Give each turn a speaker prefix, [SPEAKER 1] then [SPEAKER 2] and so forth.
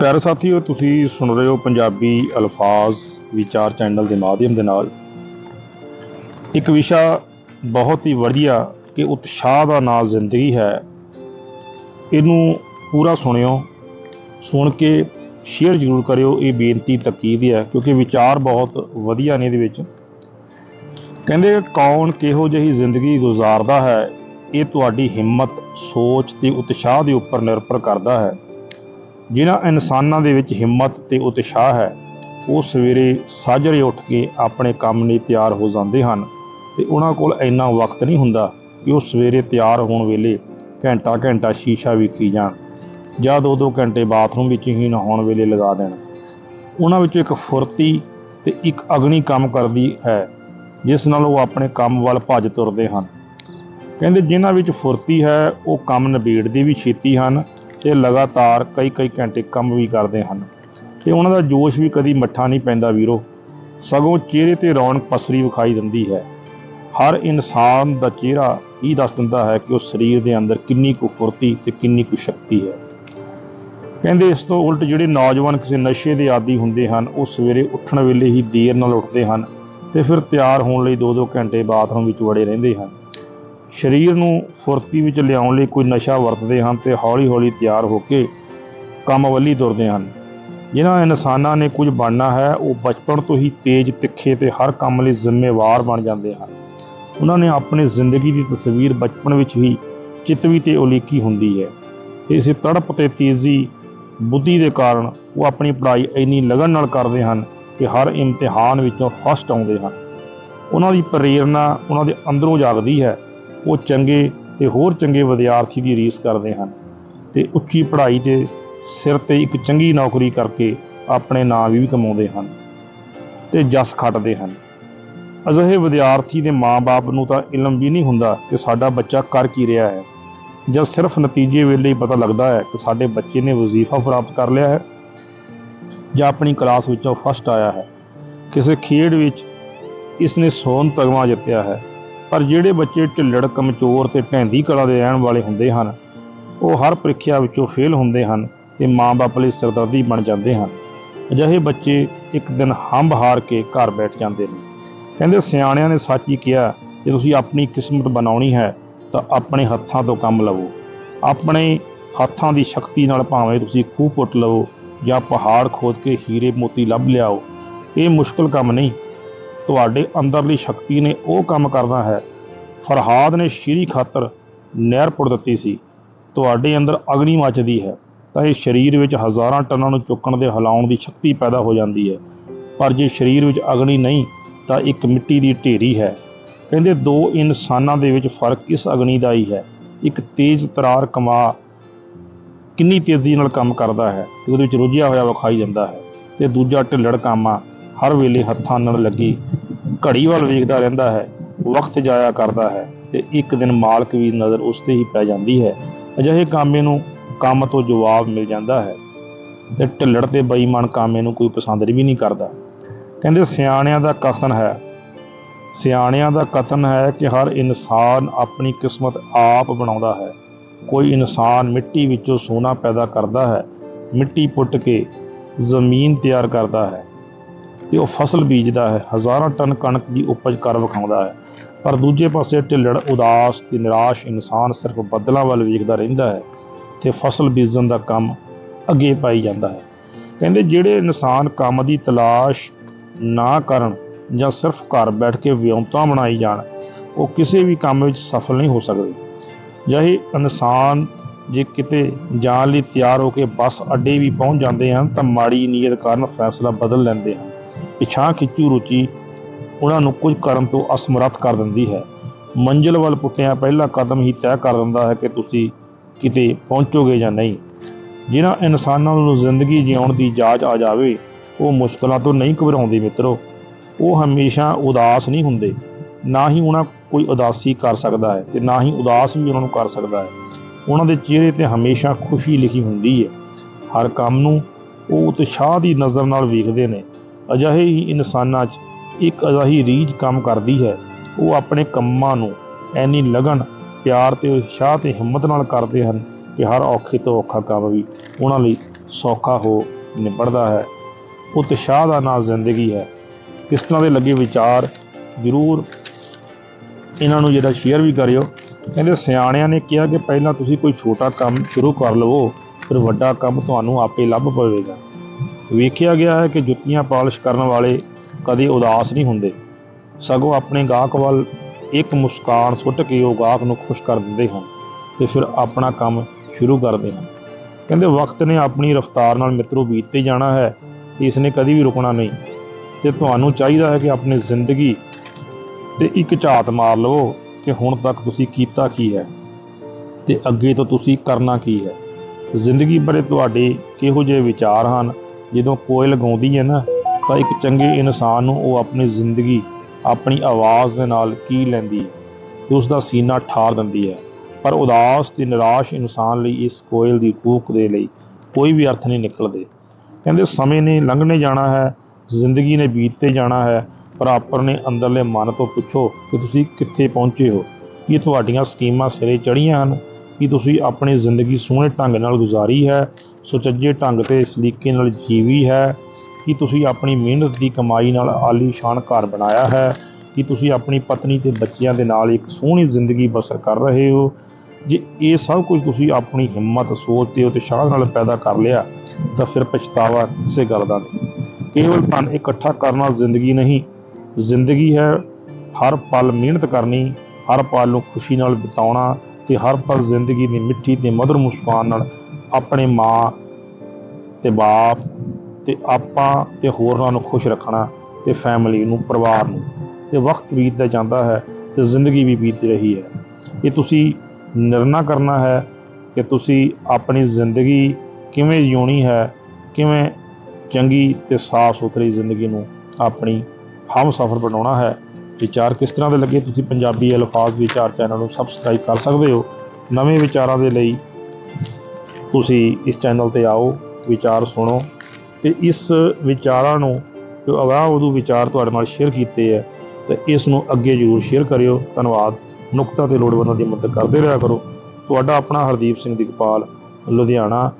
[SPEAKER 1] ਪਿਆਰੇ ਸਾਥੀਓ, ਤੁਸੀਂ ਸੁਣ ਰਹੇ ਹੋ ਪੰਜਾਬੀ ਅਲਫਾਜ਼ ਵਿਚਾਰ ਚੈਨਲ ਦੇ ਮਾਧਿਅਮ ਦੇ ਨਾਲ। ਇੱਕ ਵਿਸ਼ਾ ਬਹੁਤ ਹੀ ਵਧੀਆ ਕਿ ਉਤਸ਼ਾਹ ਦਾ ਨਾਂ ਜ਼ਿੰਦਗੀ ਹੈ। ਇਹਨੂੰ ਪੂਰਾ ਸੁਣਿਓ, ਸੁਣ ਕੇ ਸ਼ੇਅਰ ਜ਼ਰੂਰ ਕਰਿਓ। ਇਹ ਬੇਨਤੀ ਤਕੀਦ ਹੈ, ਕਿਉਂਕਿ ਵਿਚਾਰ ਬਹੁਤ ਵਧੀਆ ਨੇ ਇਹਦੇ ਵਿੱਚ। ਕਹਿੰਦੇ, ਕੌਣ ਕਿਹੋ ਜਿਹੀ ਜ਼ਿੰਦਗੀ ਗੁਜ਼ਾਰਦਾ ਹੈ, ਇਹ ਤੁਹਾਡੀ ਹਿੰਮਤ, ਸੋਚ ਤੇ ਉਤਸ਼ਾਹ ਦੇ ਉੱਪਰ ਨਿਰਭਰ ਕਰਦਾ ਹੈ। ਜਿਨ੍ਹਾਂ ਇਨਸਾਨਾਂ ਦੇ ਵਿੱਚ ਹਿੰਮਤ ਤੇ ਉਤਸ਼ਾਹ ਹੈ, ਉਹ ਸਵੇਰੇ ਸਾਜਰੇ ਉੱਠ ਕੇ ਆਪਣੇ ਕੰਮ ਲਈ ਤਿਆਰ ਹੋ ਜਾਂਦੇ ਹਨ ਤੇ ਉਹਨਾਂ ਕੋਲ ਇੰਨਾ ਵਕਤ ਨਹੀਂ ਹੁੰਦਾ ਕਿ ਉਹ ਸਵੇਰੇ ਤਿਆਰ ਹੋਣ ਵੇਲੇ ਘੰਟਾ ਘੰਟਾ ਸ਼ੀਸ਼ਾ ਵੇਖੀ ਜਾਣ, ਜਾਂ ਦੋ ਦੋ ਘੰਟੇ ਬਾਥਰੂਮ ਵਿੱਚ ਹੀ ਨਹਾਉਣ ਵੇਲੇ ਲਗਾ ਦੇਣ। ਉਹਨਾਂ ਵਿੱਚ ਇੱਕ ਫੁਰਤੀ ਤੇ ਇੱਕ ਅਗਨੀ ਕੰਮ ਕਰਦੀ ਹੈ, ਜਿਸ ਨਾਲ ਉਹ ਆਪਣੇ ਕੰਮ ਵੱਲ ਭੱਜ ਤੁਰਦੇ ਹਨ। ਕਹਿੰਦੇ ਜਿਨ੍ਹਾਂ ਵਿੱਚ ਫੁਰਤੀ ਹੈ, ਉਹ ਕੰਮ ਨਿਬੇੜਦੇ ਵੀ ਛੇਤੀ ਹਨ ਤੇ ਲਗਾਤਾਰ ਕਈ ਕਈ ਘੰਟੇ ਕੰਮ ਵੀ ਕਰਦੇ ਹਨ। ਤੇ ਉਹਨਾਂ ਦਾ ਜੋਸ਼ ਵੀ ਕਦੀ ਮੱਠਾ ਨਹੀਂ ਪੈਂਦਾ ਵੀਰੋ। ਸਗੋਂ ਚਿਹਰੇ ਤੇ ਰੌਣਕ ਪਸਰੀ ਵਿਖਾਈ ਦਿੰਦੀ ਹੈ। ਹਰ ਇਨਸਾਨ ਦਾ ਚਿਹਰਾ ਇਹ ਦੱਸ ਦਿੰਦਾ ਹੈ ਕਿ ਉਹ ਸਰੀਰ ਦੇ ਅੰਦਰ ਕਿੰਨੀ ਕੁ ਫੁਰਤੀ ਤੇ ਕਿੰਨੀ ਕੁ ਸ਼ਕਤੀ ਹੈ। ਕਹਿੰਦੇ ਇਸ ਤੋਂ ਉਲਟ ਜਿਹੜੇ ਨੌਜਵਾਨ ਕਿਸੇ ਨਸ਼ੇ ਦੇ ਆਦੀ ਹੁੰਦੇ ਹਨ, ਉਹ ਸਵੇਰੇ ਉੱਠਣ ਵੇਲੇ ਹੀ ਦੇਰ ਨਾਲ ਉੱਠਦੇ ਹਨ ਤੇ ਫਿਰ ਤਿਆਰ ਹੋਣ ਲਈ 2-2 ਘੰਟੇ ਬਾਥਰੂਮ ਵਿੱਚ ਵੜੇ ਰਹਿੰਦੇ ਹਨ। ਸਰੀਰ ਨੂੰ ਫੁਰਤੀ ਵਿੱਚ ਲਿਆਉਣ ਲਈ ਕੋਈ ਨਸ਼ਾ ਵਰਤਦੇ ਹਨ ਤੇ ਹੌਲੀ-ਹੌਲੀ ਤਿਆਰ ਹੋ ਕੇ ਕੰਮ ਵੱਲੀ ਤੁਰਦੇ ਹਨ। ਜਿਨ੍ਹਾਂ ਇਨਸਾਨਾਂ ਨੇ ਕੁਝ ਬਣਨਾ ਹੈ, ਉਹ ਬਚਪਨ ਤੋਂ ਹੀ ਤੇਜ਼, ਤਿੱਖੇ ਤੇ ਹਰ ਕੰਮ ਲਈ ਜ਼ਿੰਮੇਵਾਰ ਬਣ ਜਾਂਦੇ ਹਨ। ਉਹਨਾਂ ਨੇ ਆਪਣੀ ਜ਼ਿੰਦਗੀ ਦੀ ਤਸਵੀਰ ਬਚਪਨ ਵਿੱਚ ਹੀ ਚਿਤਵੀ ਤੇ ਉਲੀਕੀ ਹੁੰਦੀ ਹੈ। ਇਸੇ ਤੜਪ ਤੇ ਤੇਜ਼ੀ, ਬੁੱਧੀ ਦੇ ਕਾਰਨ ਉਹ ਆਪਣੀ ਪੜ੍ਹਾਈ ਇੰਨੀ ਲਗਨ ਨਾਲ ਕਰਦੇ ਹਨ ਕਿ ਹਰ ਇਮਤਿਹਾਨ ਵਿੱਚੋਂ ਫਸਟ ਆਉਂਦੇ ਹਨ। ਉਹਨਾਂ ਦੀ ਪ੍ਰੇਰਣਾ ਉਹਨਾਂ ਦੇ ਅੰਦਰੋਂ ਜਾਗਦੀ ਹੈ ਉਹ ਚੰਗੇ ਤੇ ਹੋਰ ਚੰਗੇ ਵਿਦਿਆਰਥੀ ਦੀ ਰੀਸ ਕਰਦੇ ਹਨ ਤੇ ਉੱਚੀ ਪੜ੍ਹਾਈ ਦੇ ਸਿਰ ਤੇ ਇੱਕ ਚੰਗੀ ਨੌਕਰੀ ਕਰਕੇ ਆਪਣੇ ਨਾਮ ਵੀ ਕਮਾਉਂਦੇ ਹਨ ਤੇ ਜਸ ਖੱਟਦੇ ਹਨ। ਅਜਿਹੇ ਵਿਦਿਆਰਥੀ ਦੇ ਮਾਪੇ ਨੂੰ ਤਾਂ ਇਲਮ ਵੀ ਨਹੀਂ ਹੁੰਦਾ ਕਿ ਸਾਡਾ ਬੱਚਾ ਕਰ ਕੀ ਰਿਹਾ ਹੈ। ਜਦ ਸਿਰਫ ਨਤੀਜੇ ਵੇਲੇ ਹੀ ਪਤਾ ਲੱਗਦਾ ਹੈ ਕਿ ਸਾਡੇ ਬੱਚੇ ਨੇ ਵਜ਼ੀਫਾ ਪ੍ਰਾਪਤ ਕਰ ਲਿਆ ਹੈ ਜਾਂ ਆਪਣੀ ਕਲਾਸ ਵਿੱਚੋਂ ਫਸਟ ਆਇਆ ਹੈ। ਕਿਸੇ ਖੇਡ ਵਿੱਚ ਇਸ ਨੇ ਸੋਨ ਤਗਮਾ ਜਿੱਤਿਆ ਹੈ। ਪਰ ਜਿਹੜੇ ਬੱਚੇ ਢਿੱਲੜ ਕਮਜ਼ੋਰ ਤੇ ਢੈਂਦੀ ਕਲਾ ਦੇ ਰਹਿਣ ਵਾਲੇ ਹੁੰਦੇ ਹਨ, ਉਹ ਹਰ ਪ੍ਰੀਖਿਆ ਵਿੱਚੋਂ ਫੇਲ ਹੁੰਦੇ ਹਨ ਤੇ ਮਾਂ-ਬਾਪ ਲਈ ਸਰਦਰਦੀ ਬਣ ਜਾਂਦੇ ਹਨ। ਅਜਿਹੇ ਬੱਚੇ ਇੱਕ ਦਿਨ ਹੰਬ ਹਾਰ ਕੇ ਘਰ ਬੈਠ ਜਾਂਦੇ ਨੇ। ਕਹਿੰਦੇ, ਸਿਆਣਿਆਂ ਨੇ ਸੱਚ ਹੀ ਕਿਹਾ, ਜੇ ਤੁਸੀਂ ਆਪਣੀ ਕਿਸਮਤ ਬਣਾਉਣੀ ਹੈ, ਤਾਂ ਆਪਣੇ ਹੱਥਾਂ ਤੋਂ ਕੰਮ ਲਵੋ। ਆਪਣੇ ਹੱਥਾਂ ਦੀ ਸ਼ਕਤੀ ਨਾਲ ਭਾਵੇਂ ਤੁਸੀਂ ਖੂਹ ਪੁੱਟ ਲਵੋ ਜਾਂ ਪਹਾੜ ਖੋਦ ਕੇ ਹੀਰੇ ਮੋਤੀ ਲੱਭ ਲਿਆਓ। ਇਹ ਮੁਸ਼ਕਲ ਕੰਮ ਨਹੀਂ। ਤੁਹਾਡੇ ਅੰਦਰਲੀ ਸ਼ਕਤੀ ਨੇ ਉਹ ਕੰਮ ਕਰਨਾ ਹੈ। ਫਰਹਾਦ ਨੇ ਸ਼ੀਰੀ ਖਾਤਰ ਨਹਿਰ ਪੁੱਟ ਦਿੱਤੀ ਸੀ। ਤੁਹਾਡੇ ਅੰਦਰ ਅਗਨੀ ਮੱਚਦੀ ਹੈ, ਤਾਂ ਇਹ ਸਰੀਰ ਵਿੱਚ ਹਜ਼ਾਰਾਂ ਟਨਾਂ ਨੂੰ ਚੁੱਕਣ ਦੇ ਹਿਲਾਉਣ ਦੀ ਸ਼ਕਤੀ ਪੈਦਾ ਹੋ ਜਾਂਦੀ ਹੈ। ਪਰ ਜੇ ਸਰੀਰ ਵਿੱਚ ਅਗਨੀ ਨਹੀਂ, ਤਾਂ ਇੱਕ ਮਿੱਟੀ ਦੀ ਢੇਰੀ ਹੈ। ਕਹਿੰਦੇ ਦੋ ਇਨਸਾਨਾਂ ਦੇ ਵਿੱਚ ਫ਼ਰਕ ਇਸ ਅਗਨੀ ਦਾ ਹੀ ਹੈ। ਇੱਕ ਤੇਜ਼ ਤਰਾਰ ਕਮਾ ਕਿੰਨੀ ਤੇਜ਼ੀ ਨਾਲ ਕੰਮ ਕਰਦਾ ਹੈ ਤੇ ਉਹਦੇ ਵਿੱਚ ਰੁੱਝਿਆ ਹੋਇਆ ਵਿਖਾਈ ਜਾਂਦਾ ਹੈ ਤੇ ਦੂਜਾ ਢਿੱਲੜ ਕਾਮਾ ਹਰ ਵੇਲੇ ਹੱਥਾਂ ਨਾਲ ਲੱਗੀ। ਘੜੀ ਵੱਲ ਵੇਖਦਾ ਰਹਿੰਦਾ ਹੈ, ਵਕਤ ਜਾਇਆ ਕਰਦਾ ਹੈ ਤੇ ਇੱਕ ਦਿਨ ਮਾਲਕ ਵੀ ਨਜ਼ਰ ਉਸ ਤੇ ਹੀ ਪੈ ਜਾਂਦੀ ਹੈ। ਅਜਿਹੇ ਕਾਮੇ ਨੂੰ ਕੰਮ ਤੋਂ ਜਵਾਬ ਮਿਲ ਜਾਂਦਾ ਹੈ ਤੇ ਢਿੱਲੜ ਤੇ ਬੇਈਮਾਨ ਕਾਮੇ ਨੂੰ ਕੋਈ ਪਸੰਦ ਵੀ ਨਹੀਂ ਕਰਦਾ। ਕਹਿੰਦੇ, ਸਿਆਣਿਆਂ ਦਾ ਕਥਨ ਹੈ। ਸਿਆਣਿਆਂ ਦਾ ਕਥਨ ਹੈ ਕਿ ਹਰ ਇਨਸਾਨ ਆਪਣੀ ਕਿਸਮਤ ਆਪ ਬਣਾਉਂਦਾ ਹੈ। ਕੋਈ ਇਨਸਾਨ ਮਿੱਟੀ ਵਿੱਚੋਂ ਸੋਨਾ ਪੈਦਾ ਕਰਦਾ ਹੈ, ਮਿੱਟੀ ਪੁੱਟ ਕੇ ਜ਼ਮੀਨ ਤਿਆਰ ਕਰਦਾ ਹੈ। ਤੇ ਉਹ ਫਸਲ ਬੀਜਦਾ ਹੈ, ਹਜ਼ਾਰਾਂ ਟਨ ਕਣਕ ਦੀ ਉਪਜ ਕਰ ਵਿਖਾਉਂਦਾ ਹੈ। ਪਰ ਦੂਜੇ ਪਾਸੇ ਢਿੱਲੜ, ਉਦਾਸ ਤੇ ਨਿਰਾਸ਼ ਇਨਸਾਨ ਸਿਰਫ ਬੱਦਲਾਂ ਵੱਲ ਵੇਖਦਾ ਰਹਿੰਦਾ ਹੈ ਤੇ ਫਸਲ ਬੀਜਣ ਦਾ ਕੰਮ ਅੱਗੇ ਪਾਈ ਜਾਂਦਾ ਹੈ। ਕਹਿੰਦੇ ਜਿਹੜੇ ਇਨਸਾਨ ਕੰਮ ਦੀ ਤਲਾਸ਼ ਨਾ ਕਰਨ ਜਾਂ ਸਿਰਫ ਘਰ ਬੈਠ ਕੇ ਵਿਉਂਤਾਂ ਬਣਾਈ ਜਾਣ, ਉਹ ਕਿਸੇ ਵੀ ਕੰਮ ਵਿੱਚ ਸਫਲ ਨਹੀਂ ਹੋ ਸਕਦੇ। ਜਿਹੇ ਇਨਸਾਨ ਜੇ ਕਿਤੇ ਜਾਣ ਲਈ ਤਿਆਰ ਹੋ ਕੇ ਬੱਸ ਅੱਡੇ ਵੀ ਪਹੁੰਚ ਜਾਂਦੇ ਹਨ, ਤਾਂ ਮਾੜੀ ਨੀਅਤ ਕਾਰਨ ਫੈਸਲਾ ਬਦਲ ਲੈਂਦੇ ਹਨ। ਪਿਛਾਂ ਖਿੱਚੂ ਰੁਚੀ ਉਹਨਾਂ ਨੂੰ ਕੁਝ ਕਰਨ ਤੋਂ ਅਸਮਰੱਥ ਕਰ ਦਿੰਦੀ ਹੈ। ਮੰਜ਼ਿਲ ਵੱਲ ਪੁੱਟਿਆ ਪਹਿਲਾ ਕਦਮ ਹੀ ਤੈਅ ਕਰ ਦਿੰਦਾ ਹੈ ਕਿ ਤੁਸੀਂ ਕਿਤੇ ਪਹੁੰਚੋਗੇ ਜਾਂ ਨਹੀਂ। ਜਿਨ੍ਹਾਂ ਇਨਸਾਨਾਂ ਨੂੰ ਜ਼ਿੰਦਗੀ ਜਿਉਣ ਦੀ ਜਾਚ ਆ ਜਾਵੇ, ਉਹ ਮੁਸ਼ਕਲਾਂ ਤੋਂ ਨਹੀਂ ਘਬਰਾਉਂਦੇ ਮਿੱਤਰੋ। ਉਹ ਹਮੇਸ਼ਾ ਉਦਾਸ ਨਹੀਂ ਹੁੰਦੇ। ਨਾ ਹੀ ਉਹਨਾਂ ਕੋਈ ਉਦਾਸੀ ਕਰ ਸਕਦਾ ਹੈ ਤੇ ਨਾ ਹੀ ਉਦਾਸ ਵੀ ਉਹਨਾਂ ਨੂੰ ਕਰ ਸਕਦਾ ਹੈ। ਉਹਨਾਂ ਦੇ ਚਿਹਰੇ ਤੇ ਹਮੇਸ਼ਾ ਖੁਸ਼ੀ ਲਿਖੀ ਹੁੰਦੀ ਹੈ। ਹਰ ਕੰਮ ਨੂੰ ਉਹ ਉਤਸ਼ਾਹ ਦੀ ਨਜ਼ਰ ਨਾਲ ਵੇਖਦੇ ਨੇ। ਅਜਿਹੇ ਹੀ ਇਨਸਾਨਾਂ 'ਚ ਇੱਕ ਅਜਿਹੀ ਰੀਝ ਕੰਮ ਕਰਦੀ ਹੈ। ਉਹ ਆਪਣੇ ਕੰਮਾਂ ਨੂੰ ਐਨੀ ਲਗਨ, ਪਿਆਰ ਤੇ ਉਤਸ਼ਾਹ ਤੇ ਹਿੰਮਤ ਨਾਲ ਕਰਦੇ ਹਨ ਕਿ ਹਰ ਔਖੇ ਤੋਂ ਔਖਾ ਕੰਮ ਵੀ ਉਹਨਾਂ ਲਈ ਸੌਖਾ ਹੋ ਨਿਬੜਦਾ ਹੈ। ਉਤਸ਼ਾਹ ਦਾ ਨਾਂ ਜ਼ਿੰਦਗੀ ਹੈ। ਕਿਸ ਤਰ੍ਹਾਂ ਦੇ ਲੱਗੇ ਵਿਚਾਰ ਜ਼ਰੂਰ ਇਹਨਾਂ ਨੂੰ ਜਿਹੜਾ ਸ਼ੇਅਰ ਵੀ ਕਰਿਓ। ਕਹਿੰਦੇ, ਸਿਆਣਿਆਂ ਨੇ ਕਿਹਾ ਕਿ ਪਹਿਲਾਂ ਤੁਸੀਂ ਕੋਈ ਛੋਟਾ ਕੰਮ ਸ਼ੁਰੂ ਕਰ ਲਵੋ, ਫਿਰ ਵੱਡਾ ਕੰਮ ਤੁਹਾਨੂੰ ਆਪੇ ਲੱਭ ਪਵੇਗਾ। ਵੇਖਿਆ ਗਿਆ ਹੈ ਕਿ ਜੁੱਤੀਆਂ ਪਾਲਿਸ਼ ਕਰਨ ਵਾਲੇ ਕਦੇ ਉਦਾਸ ਨਹੀਂ ਹੁੰਦੇ। ਸਗੋਂ ਆਪਣੇ ਗਾਹਕ ਵੱਲ ਇੱਕ ਮੁਸਕਾਨ ਸੁੱਟ ਕੇ ਉਹ ਗਾਹਕ ਨੂੰ ਖੁਸ਼ ਕਰ ਦਿੰਦੇ ਹਨ ਤੇ ਫਿਰ ਆਪਣਾ ਕੰਮ ਸ਼ੁਰੂ ਕਰਦੇ ਹਨ। ਕਹਿੰਦੇ, ਵਕਤ ਨੇ ਆਪਣੀ ਰਫ਼ਤਾਰ ਨਾਲ ਮਿੱਤਰੋ ਬੀਤਦੇ ਜਾਣਾ ਹੈ ਇਸ ਨੇ ਕਦੀ ਵੀ ਰੁਕਣਾ ਨਹੀਂ। ਤੇ ਤੁਹਾਨੂੰ ਚਾਹੀਦਾ ਹੈ ਕਿ ਆਪਣੀ ਜ਼ਿੰਦਗੀ ਤੇ ਇੱਕ ਝਾਤ ਮਾਰ ਲਵੋ ਕਿ ਹੁਣ ਤੱਕ ਤੁਸੀਂ ਕੀਤਾ ਕੀ ਹੈ ਤੇ ਅੱਗੇ ਤੋਂ ਤੁਸੀਂ ਕਰਨਾ ਕੀ ਹੈ। ਜ਼ਿੰਦਗੀ ਬਾਰੇ ਤੁਹਾਡੇ ਕਿਹੋ ਜਿਹੇ ਵਿਚਾਰ ਹਨ ਜਦੋਂ ਕੋਇਲ ਗਾਉਂਦੀ ਹੈ ਨਾ, ਤਾਂ ਇੱਕ ਚੰਗੇ ਇਨਸਾਨ ਨੂੰ ਉਹ ਆਪਣੀ ਜ਼ਿੰਦਗੀ, ਆਪਣੀ ਆਵਾਜ਼ ਦੇ ਨਾਲ ਕੀ ਲੈਂਦੀ ਹੈ? ਤੇ ਉਸ ਦਾ ਸੀਨਾ ਠਾਰ ਦਿੰਦੀ ਹੈ। ਪਰ ਉਦਾਸ ਤੇ ਨਿਰਾਸ਼ ਇਨਸਾਨ ਲਈ ਇਸ ਕੋਇਲ ਦੀ ਕੂਕ ਦੇ ਲਈ ਕੋਈ ਵੀ ਅਰਥ ਨਹੀਂ ਨਿਕਲਦੇ। ਕਹਿੰਦੇ, ਸਮੇਂ ਨੇ ਲੰਘਣੇ ਜਾਣਾ ਹੈ, ਜ਼ਿੰਦਗੀ ਨੇ ਬੀਤਤੇ ਜਾਣਾ ਹੈ, ਪਰ ਆਪਣੇ ਅੰਦਰਲੇ ਮਨ ਤੋਂ ਪੁੱਛੋ ਕਿ ਤੁਸੀਂ ਕਿੱਥੇ ਪਹੁੰਚੇ ਹੋ? ਕੀ ਤੁਹਾਡੀਆਂ ਸਕੀਮਾਂ ਸਿਰੇ ਚੜੀਆਂ ਹਨ? ਕੀ ਤੁਸੀਂ ਆਪਣੀ ਜ਼ਿੰਦਗੀ ਸੋਹਣੇ ਢੰਗ ਨਾਲ ਗੁਜ਼ਾਰੀ ਹੈ? ਸੁਚੱਜੇ ਢੰਗ ਤੇ ਸਲੀਕੇ ਨਾਲ ਜੀਵੀ ਹੈ ਕਿ ਤੁਸੀਂ ਆਪਣੀ ਮਿਹਨਤ ਦੀ ਕਮਾਈ ਨਾਲ ਆਲੀਸ਼ਾਨ ਘਰ ਬਣਾਇਆ ਹੈ, ਕਿ ਤੁਸੀਂ ਆਪਣੀ ਪਤਨੀ ਤੇ ਬੱਚਿਆਂ ਦੇ ਨਾਲ ਇੱਕ ਸੋਹਣੀ ਜ਼ਿੰਦਗੀ ਬਸਰ ਕਰ ਰਹੇ ਹੋ। ਜੇ ਇਹ ਸਭ ਕੁਝ ਤੁਸੀਂ ਆਪਣੀ ਹਿੰਮਤ, ਸੋਚ ਤੇ ਉਤਸ਼ਾਹ ਨਾਲ ਪੈਦਾ ਕਰ ਲਿਆ, ਤਾਂ ਫਿਰ ਪਛਤਾਵਾ ਕਿਸੇ ਗੱਲ ਦਾ ਨਹੀਂ। ਕੇਵਲ ਧਨ ਇਕੱਠਾ ਕਰਨਾ ਜ਼ਿੰਦਗੀ ਨਹੀਂ, ਜ਼ਿੰਦਗੀ ਹੈ ਹਰ ਪਲ ਮਿਹਨਤ ਕਰਨੀ, ਹਰ ਪਲ ਨੂੰ ਖੁਸ਼ੀ ਨਾਲ ਬਿਤਾਉਣਾ ਤੇ ਹਰ ਪਲ ਜ਼ਿੰਦਗੀ ਦੀ ਮਿੱਠੀ ਤੇ ਮਧੁਰ ਮੁਸਕਾਨ ਨਾਲ ਆਪਣੇ ਮਾਂ ਤੇ ਬਾਪ ਤੇ ਆਪਾਂ ਤੇ ਹੋਰਨਾਂ ਨੂੰ ਖੁਸ਼ ਰੱਖਣਾ ਤੇ ਫੈਮਿਲੀ ਨੂੰ, ਪਰਿਵਾਰ ਨੂੰ। ਤੇ ਵਕਤ ਬੀਤਦਾ ਜਾਂਦਾ ਹੈ ਤੇ ਜ਼ਿੰਦਗੀ ਵੀ ਬੀਤ ਰਹੀ ਹੈ। ਇਹ ਤੁਸੀਂ ਨਿਰਣਾ ਕਰਨਾ ਹੈ ਕਿ ਤੁਸੀਂ ਆਪਣੀ ਜ਼ਿੰਦਗੀ ਕਿਵੇਂ ਜਿਉਣੀ ਹੈ, ਕਿਵੇਂ ਚੰਗੀ ਤੇ ਸਾਫ਼ ਸੁਥਰੀ ਜ਼ਿੰਦਗੀ ਨੂੰ ਆਪਣੀ ਹਮ ਸਫਰ ਬਣਾਉਣਾ ਹੈ। ਵਿਚਾਰ ਕਿਸ ਤਰ੍ਹਾਂ ਦੇ ਲੱਗੇ? ਤੁਸੀਂ ਪੰਜਾਬੀ ਅਲਫਾਜ਼ ਵਿਚਾਰ ਚੈਨਲ ਨੂੰ ਸਬਸਕ੍ਰਾਈਬ ਕਰ ਸਕਦੇ ਹੋ। ਨਵੇਂ ਵਿਚਾਰਾਂ ਦੇ ਲਈ ਤੁਸੀਂ ਇਸ ਚੈਨਲ ਤੇ ਆਓ, ਵਿਚਾਰ ਸੁਣੋ ਤੇ ਇਸ ਵਿਚਾਰਾਂ ਨੂੰ, ਜੋ ਅਗਾਂਹ ਵਧੂ ਵਿਚਾਰ ਤੁਹਾਡੇ ਨਾਲ ਸ਼ੇਅਰ ਕੀਤੇ ਹੈ ਤੇ ਇਸ ਨੂੰ ਅੱਗੇ ਜ਼ਰੂਰ ਸ਼ੇਅਰ ਕਰਿਓ। ਧੰਨਵਾਦ। ਨੁਕਤਾ ਤੇ ਲੋੜਵੰਦਾਂ ਦੀ ਮਦਦ ਕਰਦੇ ਰਿਹਾ ਕਰੋ। ਤੁਹਾਡਾ ਆਪਣਾ ਹਰਦੀਪ ਸਿੰਘ ਦਿਗਪਾਲ, ਲੁਧਿਆਣਾ।